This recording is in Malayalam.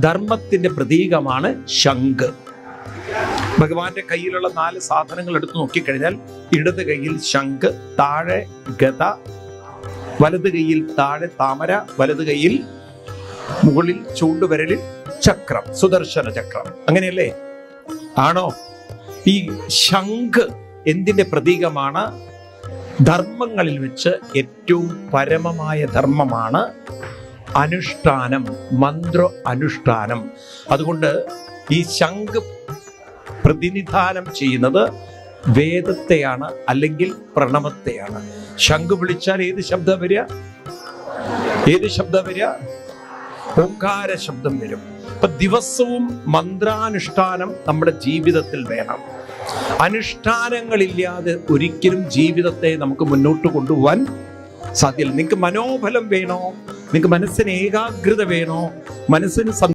ധർമ്മത്തിന്റെ പ്രതീകമാണ് ശംഖ്. ഭഗവാന്റെ കയ്യിലുള്ള നാല് സാധനങ്ങൾ എടുത്തു നോക്കിക്കഴിഞ്ഞാൽ ഇടത് കയ്യിൽ ശംഖ് താഴെ ഗത വലത് കൈയിൽ താഴെ താമര വലത് കൈയിൽ മുകളിൽ ചൂണ്ടുവിരലിൽ ചക്രം സുദർശന ചക്രം. അങ്ങനെയല്ലേ? ആണോ? ഈ ശംഖ് എന്തിന്റെ പ്രതീകമാണ്? ധർമ്മങ്ങളിൽ വെച്ച് ഏറ്റവും പരമമായ ധർമ്മമാണ് അനുഷ്ഠാനം മന്ത്ര അനുഷ്ഠാനം. അതുകൊണ്ട് ഈ ശംഖ് പ്രതിനിധാനം ചെയ്യുന്നത് വേദത്തെയാണ് അല്ലെങ്കിൽ പ്രണവത്തെയാണ്. ശംഖ് വിളിച്ചാൽ ഏത് ശബ്ദം വരിക? ഏത് ശബ്ദം വരിക? ഓങ്കാര ശബ്ദം വരും. അപ്പൊ ദിവസവും മന്ത്രാനുഷ്ഠാനം നമ്മുടെ ജീവിതത്തിൽ വേണം. അനുഷ്ഠാനങ്ങളില്ലാതെ ഒരിക്കലും ജീവിതത്തെ നമുക്ക് മുന്നോട്ട് കൊണ്ടുപോകാൻ സാധ്യല്ല. നിങ്ങൾക്ക് മനോബലം വേണോ? നിങ്ങൾക്ക് മനസ്സിന് ഏകാഗ്രത വേണോ? മനസ്സിന്